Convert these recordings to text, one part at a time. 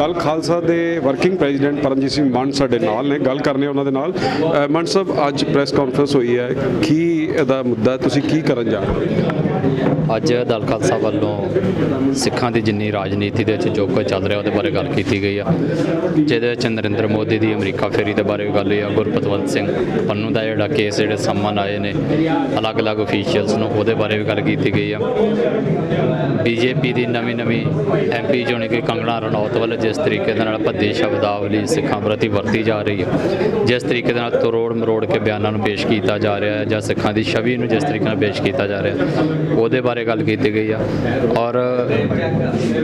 ਦਲ ਖਾਲਸਾ ਦੇ working president Paramjit Singh Mand ਸਾਡੇ ਨਾਲ ਨੇ ਗੱਲ ਕਰਨੇ ਉਹਨਾਂ ਦੇ ਨਾਲ। ਅ, ਸਾਹਿਬ ਅੱਜ ਪ੍ਰੈਸ ਕਾਨਫਰੰਸ ਹੋਈ ਹੈ। ਕੀ ਇਹਦਾ ਮੁੱਦਾ ਤੁਸੀਂ ਕੀ ਕਰਨ ਜਾ ਰਹੇ ਹੋ? ਅੱਜ ਦਲ ਖਾਲਸਾ ਵੱਲੋਂ ਸਿੱਖਾਂ ਦੀ ਜਿੰਨੀ ਰਾਜਨੀਤੀ ਦੇ ਵਿੱਚ ਜੋ ਕੁਝ ਚੱਲ ਰਿਹਾ ਉਹਦੇ ਬਾਰੇ ਗੱਲ ਕੀਤੀ ਗਈ ਆ। ਜਿਹਦੇ ਵਿੱਚ ਨਰਿੰਦਰ ਮੋਦੀ ਦੀ ਅਮਰੀਕਾ ਫੇਰੀ ਦੇ ਬਾਰੇ ਵੀ ਗੱਲ ਹੋਈ ਆ ਗੁਰਪਤਵੰਤ ਸਿੰਘ ਪੰਨੂ ਦਾ ਜਿਹੜਾ ਕੇਸ ਜਿਹੜੇ ਸੰਮਨ ਆਏ ਨੇ, ਅਲੱਗ-ਅਲੱਗ ਅਫੀਸ਼ੀਅਲਸ ਨੂੰ ਉਹਦੇ ਬਾਰੇ ਵੀ ਗੱਲ ਕੀਤੀ ਗਈ ਆ। ਬੀਜੇਪੀ ਦੀ ਨਵੀਂ ਨਵੀਂ ਐਮਪੀ ਚੁਣੀ ਗਈ ਕੰਗਣਾ ਰਣੌਤ ਵੱਲ, ਜਿਸ ਤਰੀਕੇ ਦੇ ਨਾਲ ਭੱਦੀ ਸ਼ਬਦਾਵਲੀ ਸਿੱਖਾਂ ਪ੍ਰਤੀ ਵਰਤੀ ਜਾ ਰਹੀ ਹੈ ਜਿਸ ਤਰੀਕੇ ਦੇ ਨਾਲ ਤਰੋੜ ਮਰੋੜ ਕੇ ਬਿਆਨਾਂ ਨੂੰ ਪੇਸ਼ ਕੀਤਾ ਜਾ ਰਿਹਾ ਹੈ ਜਾਂ ਸਿੱਖਾਂ ਦੀ ਛਵੀ ਨੂੰ ਜਿਸ ਤਰੀਕੇ ਨਾਲ ਪੇਸ਼ ਕੀਤਾ ਜਾ ਰਿਹਾ ਉਹਦੇ ਬਾਰੇ ਗੱਲ ਕੀਤੀ ਗਈ ਆ। ਔਰ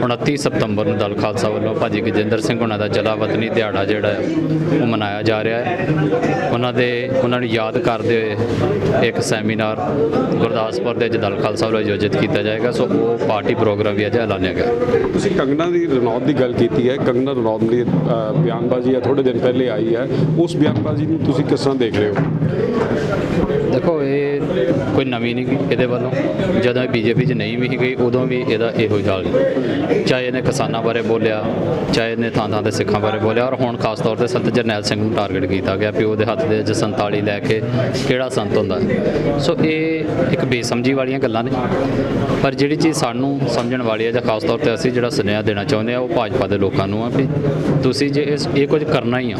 29 ਸਤੰਬਰ ਨੂੰ ਦਲ ਖਾਲਸਾ ਵੱਲੋਂ ਭਾਜੀ ਗਜਿੰਦਰ ਸਿੰਘ ਉਹਨਾਂ ਦਾ ਜਲਾ ਵਤਨੀ ਦਿਹਾੜਾ ਜਿਹੜਾ ਹੈ ਉਹ ਮਨਾਇਆ ਜਾ ਰਿਹਾ ਹੈ। ਉਹਨਾਂ ਦੇ, ਉਹਨਾਂ ਨੂੰ ਯਾਦ ਕਰਦੇ ਹੋਏ ਇੱਕ ਸੈਮੀਨਾਰ ਗੁਰਦਾਸਪੁਰ ਦੇ ਵਿੱਚ ਦਲ ਖਾਲਸਾ ਵੱਲੋਂ ਆਯੋਜਿਤ ਕੀਤਾ ਜਾਏਗਾ। ਸੋ ਉਹ ਪਾਰਟੀ ਪ੍ਰੋਗਰਾਮ ਵੀ ਅੱਜ ਐਲਾਨਿਆ ਗਿਆ। ਤੁਸੀਂ ਕੰਗਨਾ ਦੀ ਰਣੌਤ ਦੀ ਗੱਲ ਕੀਤੀ ਹੈ। ਕੰਗਨਾ ਰਣੌਤ ਦੀ ਬਿਆਨਬਾਜ਼ੀ ਆ ਥੋੜੇ ਦਿਨ ਪਹਿਲੇ ਆਈ ਹੈ। ਉਸ ਬਿਆਨਬਾਜ਼ੀ ਨੂੰ ਤੁਸੀਂ ਕਿਸ ਤਰ੍ਹਾਂ ਦੇਖ ਰਹੇ ਹੋ? ਦੇਖੋ, ਇਹ ਕੋਈ ਨਵੀਂ ਨਹੀਂ ਗੀ ਇਹਦੇ ਵੱਲੋਂ। ਜਦੋਂ ਇਹ ਬੀਜੇਪੀ 'ਚ ਨਹੀਂ ਵੀ ਸੀ ਗਈ, ਉਦੋਂ ਵੀ ਇਹਦਾ ਇਹੋ ਹੀ ਹਾਲ ਸੀ। ਚਾਹੇ ਇਹਨੇ ਕਿਸਾਨਾਂ ਬਾਰੇ ਬੋਲਿਆ, ਚਾਹੇ ਇਹਨੇ ਥਾਂ ਥਾਂ ਤੇ ਸਿੱਖਾਂ ਬਾਰੇ ਬੋਲਿਆ, ਔਰ ਹੁਣ ਖਾਸ ਤੌਰ ਤੇ ਸੰਤ ਜਰਨੈਲ ਸਿੰਘ ਨੂੰ ਟਾਰਗੇਟ ਕੀਤਾ ਗਿਆ ਵੀ ਉਹਦੇ ਹੱਥ ਦੇ ਵਿੱਚ 47 ਲੈ ਕੇ ਕਿਹੜਾ ਸੰਤ ਹੁੰਦਾ। ਸੋ ਇਹ ਇੱਕ ਬੇਸਮਝੀ ਵਾਲੀਆਂ ਗੱਲਾਂ ਨੇ। ਪਰ ਜਿਹੜੀ ਚੀਜ਼ ਸਾਨੂੰ ਸਮਝਣ ਵਾਲੀ ਹੈ ਜਾਂ ਖਾਸ ਤੌਰ ਤੇ ਅਸੀਂ ਜਿਹੜਾ ਸੁਨੇਹਾ ਦੇਣਾ ਚਾਹੁੰਦੇ ਆ ਉਹ ਭਾਜਪਾ ਦੇ ਲੋਕਾਂ ਨੂੰ ਆ ਵੀ ਤੁਸੀਂ ਜੇ ਇਸ, ਇਹ ਕੁਝ ਕਰਨਾ ਹੀ ਆ।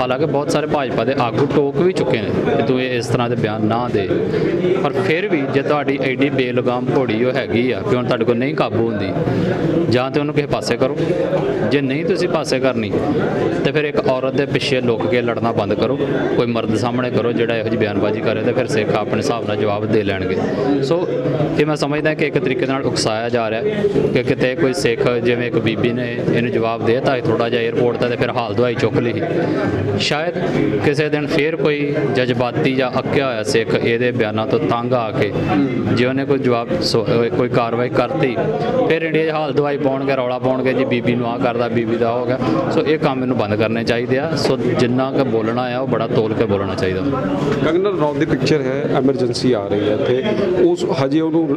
ਹਾਲਾਂਕਿ ਬਹੁਤ ਸਾਰੇ ਭਾਜਪਾ ਦੇ ਆਗੂ ਟੋਕ ਵੀ ਚੁੱਕੇ ਨੇ ਕਿ ਤੂੰ ਇਸ ਤਰ੍ਹਾਂ ਦੇ ਬਿਆਨ ਨਾ ਦੇ। ਪਰ ਫਿਰ ਵੀ ਜੇ ਤੁਹਾਡੀ ਐਡੀ ਬੇਲਗਾਮ ਘੋੜੀ ਉਹ ਹੈਗੀ ਆ ਕਿ ਹੁਣ ਤੁਹਾਡੇ ਕੋਲ ਨਹੀਂ ਕਾਬੂ ਹੁੰਦੀ, ਜਾਂ ਤੇ ਉਹਨੂੰ ਕਿਸੇ ਪਾਸੇ ਕਰੋ। ਜੇ ਨਹੀਂ ਤੁਸੀਂ ਪਾਸੇ ਕਰਨੀ, ਤੇ ਫਿਰ ਇੱਕ ਔਰਤ ਦੇ ਪਿੱਛੇ ਲੁੱਕ ਕੇ ਲੜਨਾ ਬੰਦ ਕਰੋ। ਕੋਈ ਮਰਦ ਸਾਹਮਣੇ ਕਰੋ ਜਿਹੜਾ ਇਹੋ ਜਿਹੀ ਬਿਆਨਬਾਜ਼ੀ ਕਰੇ ਤੇ ਫਿਰ ਸਿੱਖ ਆਪਣੇ ਹਿਸਾਬ ਨਾਲ ਜਵਾਬ ਦੇ ਲੈਣਗੇ। ਸੋ ਇਹ ਮੈਂ ਸਮਝਦਾ ਕਿ ਇੱਕ ਤਰੀਕੇ ਨਾਲ ਉਕਸਾਇਆ ਜਾ ਰਿਹਾ ਕਿ ਕਿਤੇ ਕੋਈ ਸਿੱਖ ਜਿਵੇਂ ਇੱਕ ਬੀਬੀ ਨੇ ਇਹਨੂੰ ਜਵਾਬ ਦੇ ਦਿੱਤਾ ਥੋੜਾ ਜਿਹਾ 에어ਪੋਰਟ ਦਾ ਤੇ ਫਿਰ ਹਾਲ ਦਵਾਈ ਚੁੱਕ ਲਈ। ਸ਼ਾਇਦ ਕਿਸੇ ਦਿਨ ਫੇਰ ਕੋਈ ਜਜ਼ਬਾਤੀ ਜਾਂ ਅੱਕਿਆ ਹੋਇਆ ਸਿੱਖ ਇਹਦੇ ਬਿਆਨਾਂ ਤੋਂ ਤੰਗ ਆ ਕੇ ਜੇ ਉਹਨੇ ਕੋਈ ਜਵਾਬ ਸੋ- ਕੋਈ ਕਾਰਵਾਈ ਕਰਤੀ, ਫਿਰ ਇੰਡੀਆ 'ਚ ਹਾਲ ਦਵਾਈ ਪਾਉਣਗੇ, ਰੌਲਾ ਪਾਉਣਗੇ, ਜੀ ਬੀਬੀ ਨੂੰ ਆ ਕਰਦਾ, ਬੀਬੀ ਦਾ ਹੋ ਗਿਆ ਸੋ ਇਹ ਕੰਮ ਇਹਨੂੰ ਬੰਦ ਕਰਨੇ ਚਾਹੀਦੇ ਆ। ਸੋ ਜਿੰਨਾ ਕੁ ਬੋਲਣਾ ਆ, ਉਹ ਬੜਾ ਤੋਲ ਕੇ ਬੋਲਣਾ ਚਾਹੀਦਾ। ਕੰਗਨਾ ਰਣੌਤ ਦੀ ਪਿਕਚਰ ਹੈ ਐਮਰਜੈਂਸੀ ਆ ਰਹੀ ਹੈ ਇੱਥੇ। ਉਸ ਹਜੇ ਉਹਨੂੰ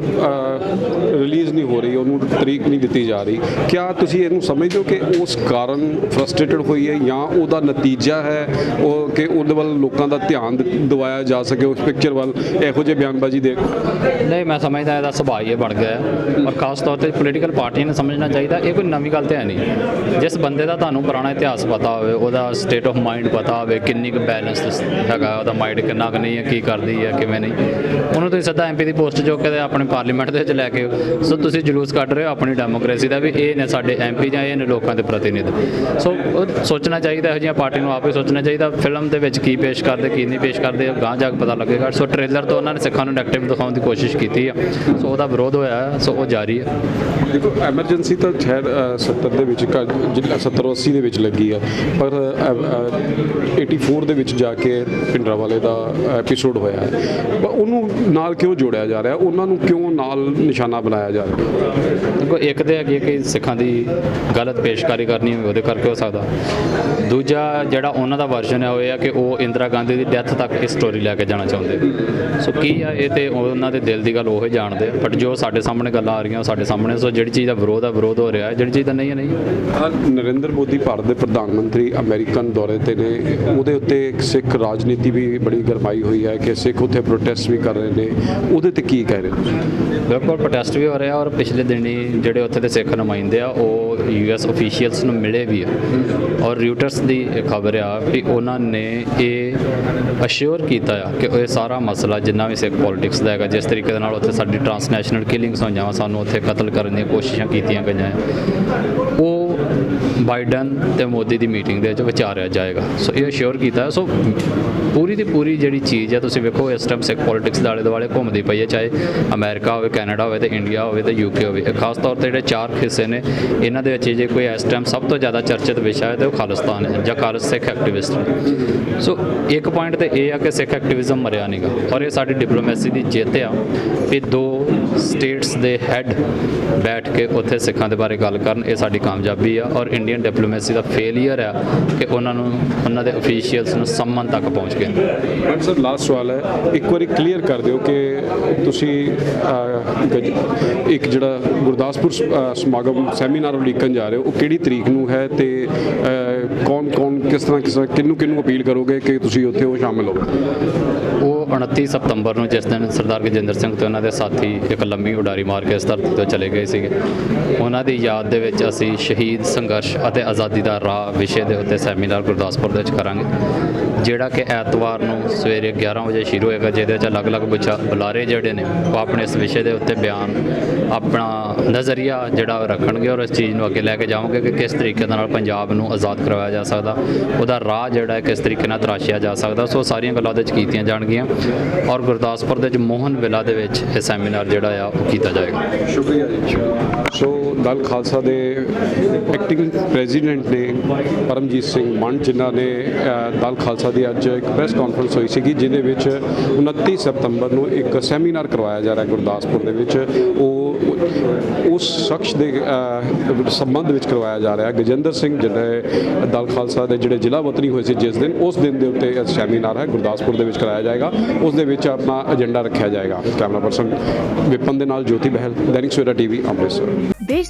ਰਿਲੀਜ਼ ਨਹੀਂ ਹੋ ਰਹੀ, ਉਹਨੂੰ ਤਰੀਕ ਨਹੀਂ ਦਿੱਤੀ ਜਾ ਰਹੀ। ਕਿਆ ਤੁਸੀਂ ਇਹਨੂੰ ਸਮਝਦੇ ਹੋ ਕਿ ਉਸ ਕਾਰਨ ਫਰਸਟ੍ਰੇਟਡ ਹੋਈ ਹੈ ਜਾਂ ਉਹਦਾ ਨਤੀਜਾ ਹੈ, ਉਹ ਕਿ ਉਹਦੇ ਵੱਲ ਲੋਕਾਂ ਦਾ ਧਿਆਨ ਦਿਵਾਇਆ ਜਾ ਸਕੇ ਉਸ ਪਿਕਚਰ ਵੱਲ ਇਹੋ ਜਿਹੇ ਬਿਆਨਬਾਜ਼ੀ ਦੇ ਨਹੀਂ, ਮੈਂ ਸਮਝਦਾ ਇਹਦਾ ਸੁਭਾਅ ਹੀ ਇਹ ਬਣ ਗਿਆ ਔਰ ਖਾਸ ਤੌਰ ਤੇ ਪੋਲੀਟੀਕਲ ਪਾਰਟੀਆਂ ਨੂੰ ਸਮਝਣਾ ਚਾਹੀਦਾ, ਇਹ ਕੋਈ ਨਵੀਂ ਗੱਲ ਤੇ ਹੈ ਨਹੀਂ। ਜਿਸ ਬੰਦੇ ਦਾ ਤੁਹਾਨੂੰ ਪੁਰਾਣਾ ਇਤਿਹਾਸ ਪਤਾ ਹੋਵੇ, ਉਹਦਾ ਸਟੇਟ ਆਫ ਮਾਈਂਡ ਪਤਾ ਹੋਵੇ, ਕਿੰਨੀ ਕੁ ਬੈਲੈਂਸ ਹੈਗਾ, ਉਹਦਾ ਮਾਈਂਡ ਕਿੰਨਾ ਕੁ ਨਹੀਂ ਹੈ, ਕੀ ਕਰਦੀ ਹੈ, ਕਿਵੇਂ ਨਹੀਂ। ਉਹਨੂੰ ਤੁਸੀਂ ਸਿੱਧਾ ਐਮਪੀ ਦੀ ਪੋਸਟ ਜੋ ਕੇ ਆਪਣੇ ਪਾਰਲੀਮੈਂਟ ਦੇ ਵਿੱਚ ਲੈ ਕੇ ਸੋ ਤੁਸੀਂ ਜਲੂਸ ਕੱਢ ਰਹੇ ਹੋ ਆਪਣੀ ਡੈਮੋਕ੍ਰੇਸੀ ਦਾ ਵੀ ਇਹ ਨੇ ਸਾਡੇ ਐਮਪੀ ਜਾਂ ਇਹ ਨੇ ਲੋਕਾਂ ਦੇ ਪ੍ਰਤੀਨਿਧ। ਸੋ ਉਹ ਸੋਚਣਾ ਚਾਹੀਦਾ, ਇਹੋ ਜਿਹੀਆਂ ਪਾਰਟੀ ਨੂੰ ਆਪੇ ਸੋਚਣਾ ਚਾਹੀਦਾ, ਫਿਲਮ ਦੇ ਵਿੱਚ ਕੀ ਪੇਸ਼ ਕਰਦੇ, ਕੀ ਨਹੀਂ ਪੇਸ਼ ਕਰਦੇ ਗਾਂ ਜਾ ਕੇ ਪਤਾ ਲੱਗੇਗਾ। ਸੋ ਟ੍ਰੇਲਰ ਤੋਂ ਉਹਨਾਂ ਨੇ ਸਿੱਖਾਂ ਨੂੰ ਨੈਗੇਟਿਵ ਦਿਖਾਉਣ ਦੀ ਕੋਸ਼ਿਸ਼ ਕੀਤੀ ਆ। ਸੋ ਉਹਦਾ ਵਿਰੋਧ ਹੋਇਆ ਹੈ, ਸੋ ਉਹ ਜਾਰੀ ਹੈ। ਦੇਖੋ ਐਮਰਜੈਂਸੀ ਤਾਂ ਖੈਰ ਅ, 70 ਦੇ ਵਿੱਚ ਜਿੱਦਾਂ 70 80 ਦੇ ਵਿੱਚ ਲੱਗੀ ਆ। ਪਰ ਅ, ਅ, 84 ਦੇ ਵਿੱਚ ਜਾ ਕੇ ਪਿੰਡਰਾ ਵਾਲੇ ਦਾ ਐਪੀਸੋਡ ਹੋਇਆ ਹੈ। ਪਰ ਉਹਨੂੰ ਨਾਲ ਕਿਉਂ ਜੋੜਿਆ ਜਾ ਰਿਹਾ? ਉਹਨਾਂ ਨੂੰ ਕਿਉਂ ਨਾਲ ਨਿਸ਼ਾਨਾ ਬਣਾਇਆ ਜਾ ਰਿਹਾ? ਦੇਖੋ ਇੱਕ ਤੇ ਹੈਗੀ ਹੈ ਕਿ ਸਿੱਖਾਂ ਦੀ ਗਲਤ ਪੇਸ਼ਕਾਰੀ ਕਰਨੀ ਹੋਵੇ ਉਹਦੇ ਕਰਕੇ ਹੋ ਸਕਦਾ। ਦੂਜਾ ਜਿਹੜਾ ਉਹਨਾਂ ਦਾ ਵਰਜ਼ਨ ਹੈ ਉਹ ਇਹ ਆ ਕਿ ਉਹ ਇੰਦਰਾ ਗਾਂਧੀ ਦੀ ਡੈਥ ਤੱਕ ਇਹ ਸਟੋਰੀ ਲੈ ਕੇ ਜਾਣਾ ਚਾਹੁੰਦੇ। ਸੋ ਕੀ ਆ ਇਹ ਤੇ ਉਹਨਾਂ ਦੇ ਦਿਲ ਦੀ ਗੱਲ ਉਹ ਹੀ ਜਾਣਦੇ ਆ। ਬਟ ਜੋ ਸਾਡੇ ਸਾਹਮਣੇ ਗੱਲਾਂ ਆ ਰਹੀਆਂ ਉਹ ਸਾਡੇ ਸਾਹਮਣੇ। ਸੋ ਜਿਹੜੀ ਚੀਜ਼ ਦਾ ਵਿਰੋਧ ਆ ਵਿਰੋਧ ਹੋ ਰਿਹਾ। ਹੈ ਜਿਹੜੀ ਚੀਜ਼ ਦਾ ਨਹੀਂ ਹੈ ਨਹੀਂ। ਨਰਿੰਦਰ ਮੋਦੀ ਭਾਰਤ ਦੇ ਪ੍ਰਧਾਨ ਮੰਤਰੀ ਅਮਰੀਕਨ ਦੌਰੇ ਤੇ ਨੇ। ਉਹਦੇ ਉੱਤੇ ਇੱਕ ਸਿੱਖ ਰਾਜਨੀਤੀ ਵੀ ਬੜੀ ਗਰਮਾਈ ਹੋਈ ਹੈ ਕਿ ਸਿੱਖ ਉੱਥੇ ਪ੍ਰੋਟੈਸਟ ਵੀ ਕਰ ਰਹੇ ਨੇ। ਉਹਦੇ ਤੇ ਕੀ ਕਹਿ ਰਹੇ? ਬਿਲਕੁਲ ਪ੍ਰੋਟੈਸਟ ਵੀ ਹੋ ਰਿਹਾ ਔਰ ਪਿਛਲੇ ਦਿਨੀ ਜਿਹੜੇ ਉੱਥੇ ਦੇ ਸਿੱਖ ਨੁਮਾਇੰਦੇ ਆ ਉਹ ਯੂਐਸ ਅਫੀਸ਼ੀਅਲਸ ਨੂੰ ਮਿਲੇ ਵੀ ਆ। ਔਰ ਰਿਊਟਰਸ ਦੀ ਖਬਰ ਆ ਕਿ ਉਹਨਾਂ ਨੇ ਇਹ ਅਸ਼ੋਰ ਕੀਤਾ ਆ ਕਿ ਇਹ ਸਾਰਾ ਮਸਲਾ ਜਿੰਨਾ ਵੀ ਸਿੱਖ ਪੋਲਿਟਿਕਸ ਦਾ ਹੈਗਾ, ਜਿਸ ਤਰੀਕੇ ਦੇ ਨਾਲ ਉੱਥੇ ਸਾਡੀ ਟਰਾਂਸਨੈਸ਼ਨਲ ਕਿਲਿੰਗਸ ਹੋਈਆਂ ਵਾ, ਸਾਨੂੰ ਉੱਥੇ ਕਤਲ ਕਰਨ ਦੀਆਂ ਕੋਸ਼ਿਸ਼ਾਂ ਕੀਤੀਆਂ ਗਈਆਂ ਉਹ ਬਾਈਡਨ ਤੇ ਮੋਦੀ ਦੀ ਮੀਟਿੰਗ ਦੇ ਵਿੱਚ ਵਿਚਾਰਿਆ ਜਾਏਗਾ। ਸੋ ਇਹ ਅਸ਼ੋਰ ਕੀਤਾ ਸੋ ਪੂਰੀ ਦੀ ਪੂਰੀ ਜਿਹੜੀ ਚੀਜ਼ ਹੈ, ਤੁਸੀਂ ਵੇਖੋ, ਇਸ ਟਾਈਮ ਸਿੱਖ ਪੋਲਿਟਿਕਸ ਦੇ ਆਲੇ ਦੁਆਲੇ ਘੁੰਮਦੀ ਪਈ ਹੈ, ਚਾਹੇ ਅਮਰੀਕਾ ਹੋਵੇ ਕੈਨੇਡਾ ਹੋਵੇ ਤੇ ਇੰਡੀਆ ਹੋਵੇ ਤੇ ਯੂਕੇ ਹੋਵੇ। ਖਾਸ ਤੌਰ ਤੇ ਜਿਹੜੇ ਚਾਰ ਹਿੱਸੇ ਨੇ, ਇਹਨਾਂ ਦੇ ਵਿੱਚ ਜੇ ਕੋਈ ਇਸ ਟਾਈਮ ਸਭ ਤੋਂ ਜ਼ਿਆਦਾ ਚਰਚਿਤ ਵਿਸ਼ਾ ਹੈ, ਤੇ ਉਹ ਖਾਲਿਸਤਾਨ ਹੈ, ਜਾਂ ਖਾਲਿਸ ਸਿੱਖ ਐਕਟਿਵਿਸਟ ਸੋ ਇੱਕ ਪੁਆਇੰਟ ਤੇ ਇਹ ਆ ਕਿ ਸਿੱਖ ਐਕਟਿਵਿਜ਼ਮ ਮਰਿਆ ਨਹੀਂਗਾ ਔਰ ਇਹ ਸਾਡੀ ਡਿਪਲੋਮੈਸੀ ਦੀ ਜਿੱਤ ਆ। ਕਿ ਦੋ ਸਟੇਟਸ ਦੇ ਹੈੱਡ ਬੈਠ ਕੇ ਉੱਥੇ ਸਿੱਖਾਂ ਦੇ ਬਾਰੇ ਗੱਲ ਕਰਨ, ਇਹ ਸਾਡੀ ਕਾਮਯਾਬੀ ਆ। ਔਰ ਇੰਡੀਅਨ ਡਿਪਲੋਮੇਸੀ ਦਾ ਫੇਲਿਅਰ ਆ ਕਿ ਉਹਨਾਂ ਨੂੰ ਉਹਨਾਂ ਦੇ ਅਫੀਸ਼ੀਅਲਸ ਨੂੰ ਸੰਮਨ ਤੱਕ ਪਹੁੰਚ ਗਏ। ਬਟ ਸਰ ਲਾਸਟ ਸਵਾਲ ਹੈ ਇੱਕ ਵਾਰੀ ਕਲੀਅਰ ਕਰ ਦਿਓ ਕਿ ਤੁਸੀਂ ਇੱਕ ਜਿਹੜਾ ਗੁਰਦਾਸਪੁਰ ਸਮਾਗਮ ਸੈਮੀਨਾਰ ਉਲੀਕਣ ਜਾ ਰਹੇ ਹੋ ਉਹ ਕਿਹੜੀ ਤਰੀਕ ਨੂੰ ਹੈ ਤੇ ਕੌਣ ਕੌਣ ਕਿਸ ਤਰ੍ਹਾਂ ਕਿਸ ਤਰ੍ਹਾਂ ਕਿਹਨੂੰ ਕਿਹਨੂੰ ਅਪੀਲ ਕਰੋਗੇ ਕਿ ਤੁਸੀਂ ਉੱਥੇ ਉਹ ਸ਼ਾਮਿਲ ਹੋਵੋ? ਉਹ 29 ਸਤੰਬਰ ਨੂੰ ਜਿਸ ਦਿਨ ਸਰਦਾਰ ਗਜਿੰਦਰ ਸਿੰਘ ਤੇ ਉਹਨਾਂ ਦੇ ਸਾਥੀ ਇੱਕ ਲੰਮੀ ਉਡਾਰੀ ਮਾਰ ਕੇ ਇਸ ਧਰਤੀ ਤੋਂ ਚਲੇ ਗਏ ਸੀਗੇ। ਉਹਨਾਂ ਦੀ ਯਾਦ ਦੇ ਵਿੱਚ ਅਸੀਂ ਸ਼ਹੀਦ ਸੰਘਰਸ਼ ਅਤੇ ਆਜ਼ਾਦੀ ਦਾ ਰਾਹ ਵਿਸ਼ੇ ਦੇ ਉੱਤੇ ਸੈਮੀਨਾਰ ਗੁਰਦਾਸਪੁਰ ਦੇ ਵਿੱਚ ਕਰਾਂਗੇ ਜਿਹੜਾ ਕਿ ਐਤਵਾਰ ਨੂੰ ਸਵੇਰੇ 11 ਵਜੇ ਸ਼ੁਰੂ ਹੋਏਗਾ ਜਿਹਦੇ ਵਿੱਚ ਅਲੱਗ-ਅਲੱਗ ਬੁਲਾਰੇ ਜਿਹੜੇ ਨੇ ਉਹ ਆਪਣੇ ਇਸ ਵਿਸ਼ੇ ਦੇ ਉੱਤੇ ਬਿਆਨ ਆਪਣਾ ਨਜ਼ਰੀਆ ਜਿਹੜਾ ਉਹ ਰੱਖਣਗੇ ਔਰ ਇਸ ਚੀਜ਼ ਨੂੰ ਅੱਗੇ ਲੈ ਕੇ ਜਾਵਾਂਗੇ ਕਿ ਕਿਸ ਤਰੀਕੇ ਦੇ ਨਾਲ ਪੰਜਾਬ ਨੂੰ ਆਜ਼ਾਦ ਕਰਵਾਇਆ ਜਾ ਸਕਦਾ ਉਹਦਾ ਰਾਹ ਜਿਹੜਾ ਹੈ ਕਿਸ ਤਰੀਕੇ ਨਾਲ ਤਰਾਸ਼ਿਆ ਜਾ ਸਕਦਾ ਸੋ ਸਾਰੀਆਂ ਗੱਲਾਂ ਉਹਦੇ ਵਿੱਚ ਕੀਤੀਆਂ ਜਾਣਗੀਆਂ ਔਰ ਗੁਰਦਾਸਪੁਰ ਦੇ ਵਿੱਚ ਮੋਹਨ ਵਿਲਾ ਦੇ ਵਿੱਚ ਇਹ ਸੈਮੀਨਾਰ ਜਿਹੜਾ ਆ ਉਹ ਕੀਤਾ ਜਾਏਗਾ। ਸ਼ੁਕਰੀਆ ਜੀ। ਸੋ ਦਲ ਖਾਲਸਾ ਦੇ ਐਕਟਿੰਗ ਪ੍ਰੈਜ਼ੀਡੈਂਟ ਨੇ ਪਰਮਜੀਤ ਸਿੰਘ ਮੰਡ ਜਿਨ੍ਹਾਂ ਨੇ ਦਲ ਖਾਲਸਾ ਦੀ ਅੱਜ ਇੱਕ ਪ੍ਰੈਸ ਕਾਨਫਰੰਸ ਹੋਈ ਸੀਗੀ, ਜਿਹਦੇ ਵਿੱਚ 29 ਸਤੰਬਰ ਨੂੰ ਇੱਕ ਸੈਮੀਨਾਰ ਕਰਵਾਇਆ ਜਾ ਰਿਹਾ ਗੁਰਦਾਸਪੁਰ ਦੇ ਵਿੱਚ। ਉਹ, ਉਸ ਸ਼ਖਸ ਦੇ ਸੰਬੰਧ ਵਿੱਚ ਕਰਵਾਇਆ ਜਾ ਰਿਹਾ। ਗਜਿੰਦਰ ਸਿੰਘ ਜਿਹੜੇ ਦਲ ਖਾਲਸਾ ਦੇ ਜਿਹੜੇ ਜ਼ਿਲ੍ਹਾ ਵਤਨੀ ਹੋਏ ਸੀ ਜਿਸ ਦਿਨ, ਉਸ ਦਿਨ ਦੇ ਉੱਤੇ ਸੈਮੀਨਾਰ ਹੈ, ਗੁਰਦਾਸਪੁਰ ਦੇ ਵਿੱਚ ਕਰਾਇਆ ਜਾਏਗਾ। ਉਸ ਦੇ ਵਿੱਚ ਆਪਣਾ ਏਜੰਡਾ ਰੱਖਿਆ ਜਾਏਗਾ। ਕੈਮਰਾ ਪਰਸਨ ਵਿਪਨ ਦੇ ਨਾਲ ਜੋਤੀ ਬਹਿਲ, ਦੈਨਿਕ ਸਵੇਰਾ ਟੀਵੀ ਅੰਮ੍ਰਿਤਸਰ। देश